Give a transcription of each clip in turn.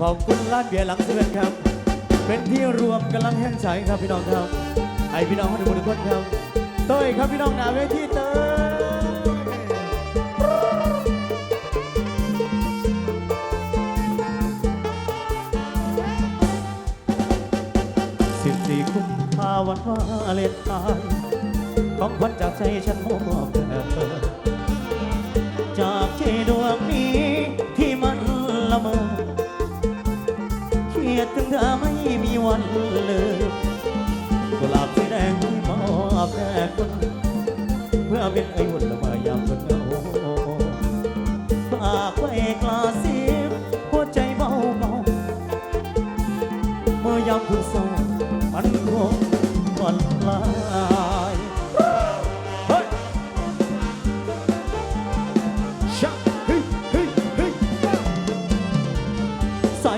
ขอบคุณร้านเบียร์หลังเสือนครับ เป็นที่รวมกำลังแห่งใจครับพี่น้องครับไอพี่น้องทุกคนทุกคนครับเต้ยครับพี่น้องหนาเวทีเต้ยสิบสี่กุมภาวันวาเลนไทน์ของขวัญจากใจฉันมอบแด่เธอ รียดถึงเธอไม่มีวันลืมกุหลาบสีแดงที่มอบแด่คุณเพื่อเป็นไอ้หุ่นละมายามคนเหงาฝากไว้กลาสิบหัวใจเบาเบาเมื่อยามคุณสองมันคงวันลายเ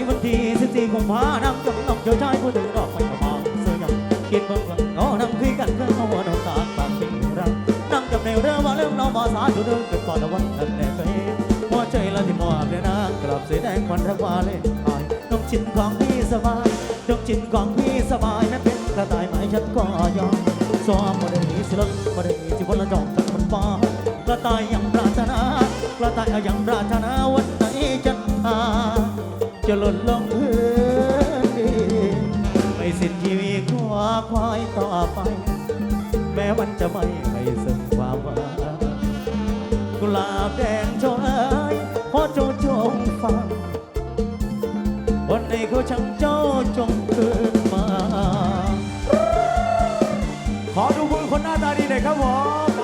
วันที่สิบสี่กุมภาพันธ์กำลังเจอชายผู้ถึงดอกไม้กระบอกเสื้อยังกินเบิ่งหลังงอนั่งคุยกันเพื่อเอาหัวน้ำตาปากเป็นรักนั่งจำในเรื่องว่าเรื่องเราภาษาดูเรื่องเกิดก่อนละวันนั้นแน่ไปหัวใจละที่มอบเลยนะกลับสีแดงควันระวาเล่นไายน้องจินของพี่สบายน้องจินของพี่สบายแม้เป็นกระต่ายไหมฉันก็ยอมซ้อมมาได้สิลดมาได้ที่วันละจองจากมันฟ้ากระต่ายยังปรารถนากระต่ายยังปรารถนาวันไหนจะหา จะหล่นลงพื้นไม่สิ้นชีวิตขวาควายต่อไป แม้มันจะไม่ให้ซึ่งความหวังกุหลาบแดงจงเอ้ยขอเจ้าจงฟังวันไหนเขาช่างเจ้าจงคืนมา ขอดูมือคนหน้าตาดีหน่อยครับผม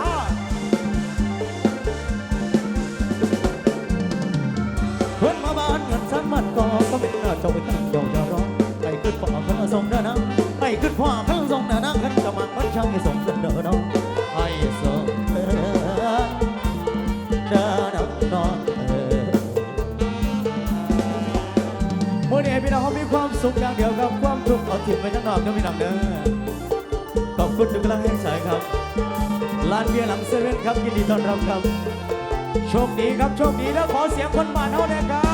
ส่งเด้อนะให้ขึ้นพ่อขึ้นส่งเด้อนะขึ้นจะมาขึ้นช่างให้ส่งเด้อเด้อน้องให้ส่งเด้อเด้อนองน้องเออมื่อนี้พี่น้องเขามีความสุขอย่างเดียวกับความทุกข์เอาถิ่นไปทั้งนอกเด้อพี่น้องเด้อขอบคุณทุกกำลังให้ใจครับลานเบียร์หลังเซเว่นครับยินดีต้อนรับครับโชคดีครับโชคดีแล้วขอเสียงคนบ้านเฮาหน่ครับ